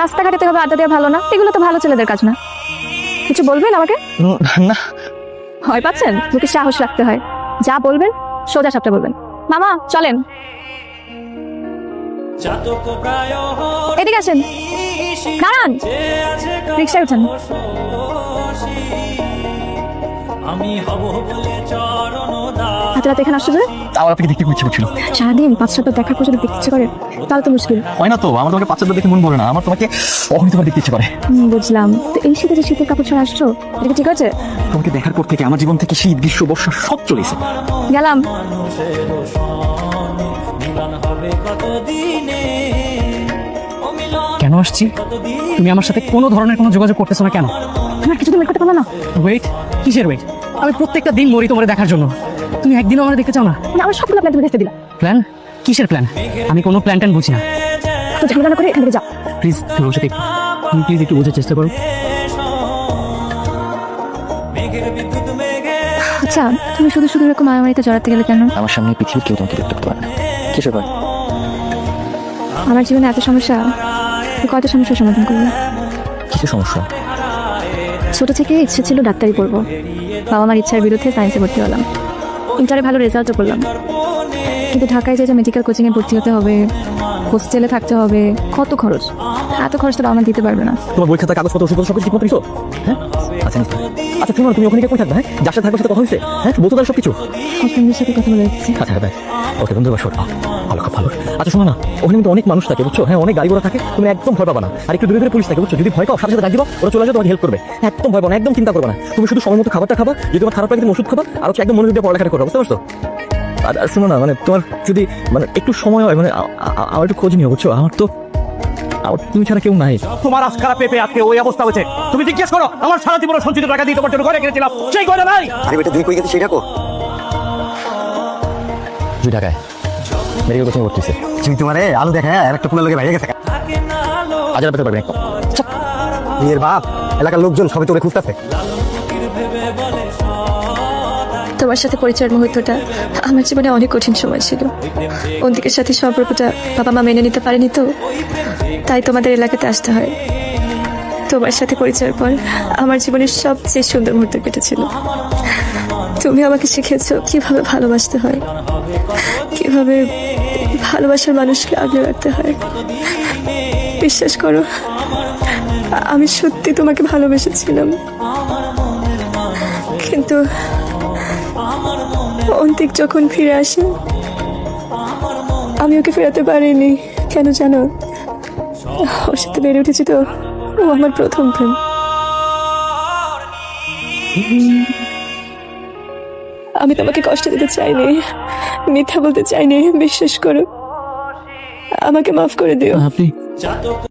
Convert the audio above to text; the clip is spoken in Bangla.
রাস্তাঘাটে তো এভাবে আড্ডা দেওয়া ভালো না। এগুলো তো ভালো ছেলেদের কাজ না। কিছু বলবেন আমাকে? না ভয় পাচ্ছেন? মুখে সাহস রাখতে হয়। যা বলবেন সোজা সাপটা বলবেন। মামা চলেন। এদিকে আসেন। দাঁড়ান। রিক্সায় উঠেন। আমি হব বলে চরণ দাস। হাতে রাতে এখানে আসছো যে? আমার আপনাকে দেখতে ইচ্ছে করছিল। সারাদিন পাঁচ সাতটা দেখা করে যদি দেখতে ইচ্ছে করে তাহলে তো মুশকিল। হয় না তো আমার তোমাকে পাঁচ দেখে মন ভরে না আমার তোমাকে অহনিতবার দেখতে ইচ্ছে করে। বুঝলাম। তো এই শীতে যে শীতের কাপড় ছাড়া আসছো এটা ঠিক আছে তোমাকে দেখার পর থেকে আমার জীবন থেকে শীত গ্রীষ্ম বর্ষা সব চলেছে গেলাম। কেন আসছি? তুমি আমার সাথে কোনো ধরনের কোনো যোগাযোগ করতেছো না কেন? তোমার কিছু তুমি করতে পারল না। ওয়েট কিসের ওয়েট আমি প্রত্যেকটা দিন মরি তোমার দেখার জন্য। তুমি একদিনও আমার দেখতে চাও না? মানে আমার সবগুলো প্ল্যান তুমি দেখতে দিলা। প্ল্যান কিসের প্ল্যান আমি কোনো প্ল্যান ট্যান বুঝি না। তো ঝামেলা না করে এখান থেকে যাও। প্লিজ তুমি আমার সাথে তুমি প্লিজ একটু বোঝার চেষ্টা করো। আচ্ছা তুমি শুধু শুধু এরকম মারামারিতে জড়াতে গেলে কেন? আমার সামনে পৃথিবীর কেউ তোমাকে দেখতে পারে না। কিসের ভয় আমার জীবনে এত সমস্যা কয়টা সমস্যার সমাধান করবে কিছু সমস্যা? ছোট থেকে ইচ্ছে ছিল ডাক্তারি পড়ব বাবা মার ইচ্ছার বিরুদ্ধে সায়েন্সে ভর্তি হলাম। ইন্টারে ভালো রেজাল্টও করলাম। কিন্তু ঢাকায় যে মেডিকেল কোচিংয়ে ভর্তি হতে হবে হোস্টেলে থাকতে হবে কত খরচ? এত খরচ তো মা দিতে পারবে না। তোমার বই খাতা কাগজপত্র ওষুধ সব কিছু ঠিক মতো দিছো হ্যাঁ? আচ্ছা। আচ্ছা শোনো তুমি ওখানে কই থাকবে হ্যাঁ? যার সাথে থাকবে সাথে কথা হয়েছে। হ্যাঁ? বলতো তার সব কিছু হাজব্যান্ডের সাথে কথা বলে যাচ্ছি। আচ্ছা হ্যাঁ ওকে বন্ধু এবার শোনো ভালো ভালো। আচ্ছা শোনো না ওখানে কিন্তু অনেক মানুষ থাকে বুঝছ? হ্যাঁ অনেক গাড়ি ঘোড়া থাকে তুমি একদম ভয় পাবা না। আর একটু দূরে দূরে পুলিশ থাকে বুঝছ? যদি ভয় পাও সাথে সাথে ডাক দিবা ওরা চলে আসবে তোমাকে হেল্প করবে। একদম ভয় পাও না একদম চিন্তা করবে না। তুমি শুধু সময় মতো খাবারটা খাবা যদি তোমার খারাপ লাগে তুমি ওষুধ খাবা আর হচ্ছে একদম মনোযোগ দিয়ে পড়ালেখা করো বুঝতে পারছ? আর আর শোনো না মানে তোমার যদি মানে একটু সময় হয় মানে আমার একটু খোঁজ নিও বুঝছ? আমার তো আমার তুমি ছাড়া কেউ নাই। তোমার আজকারা পেপে আজকে ওই অবস্থা হয়েছে। তুমি জিজ্ঞেস করো আমার সারা জীবন সঞ্চিত টাকা দিয়ে তোমার জন্য ঘরে কিনেছিলাম। সেই ঘরে নাই! আরে বেটা তুমি কই গেছে সেটা কো। দুই ঢাকায় মেডিকেল কোচিং করতেছে। তুমি তোমারে আলু দেখা আর একটা পুলে লোকে ভাইয়া গেছে। না পেতে পারবেন একদম বিয়ের বাপ এলাকার লোকজন সবাই তোরে খুঁজতেছে। তোমার সাথে পরিচয়ের মুহূর্তটা আমার জীবনে অনেক কঠিন সময় ছিল। অন্তিকের সাথে সম্পর্কটা বাবা মা মেনে নিতে পারেনি তো? তাই তোমাদের এলাকাতে আসতে হয়। তোমার সাথে পরিচয়ের পর আমার জীবনের সবচেয়ে সুন্দর মুহূর্ত কেটেছিল। তুমি আমাকে শিখেছো কীভাবে ভালোবাসতে হয়, কীভাবে ভালোবাসার মানুষকে আগলে রাখতে হয়। বিশ্বাস করো, আমি সত্যি তোমাকে ভালোবেসেছিলাম। কিন্তু অন্তিক যখন ফিরে আসে, আমি ওকে ফেরাতে পারিনি। কেন জানো? ওর সাথে বেড়ে উঠেছি তো। ও আমার প্রথম প্রেম। আমি তোমাকে কষ্ট দিতে চাইনি, মিথ্যা বলতে চাইনি। বিশ্বাস করো, আমাকে মাফ করে দিও। আপনি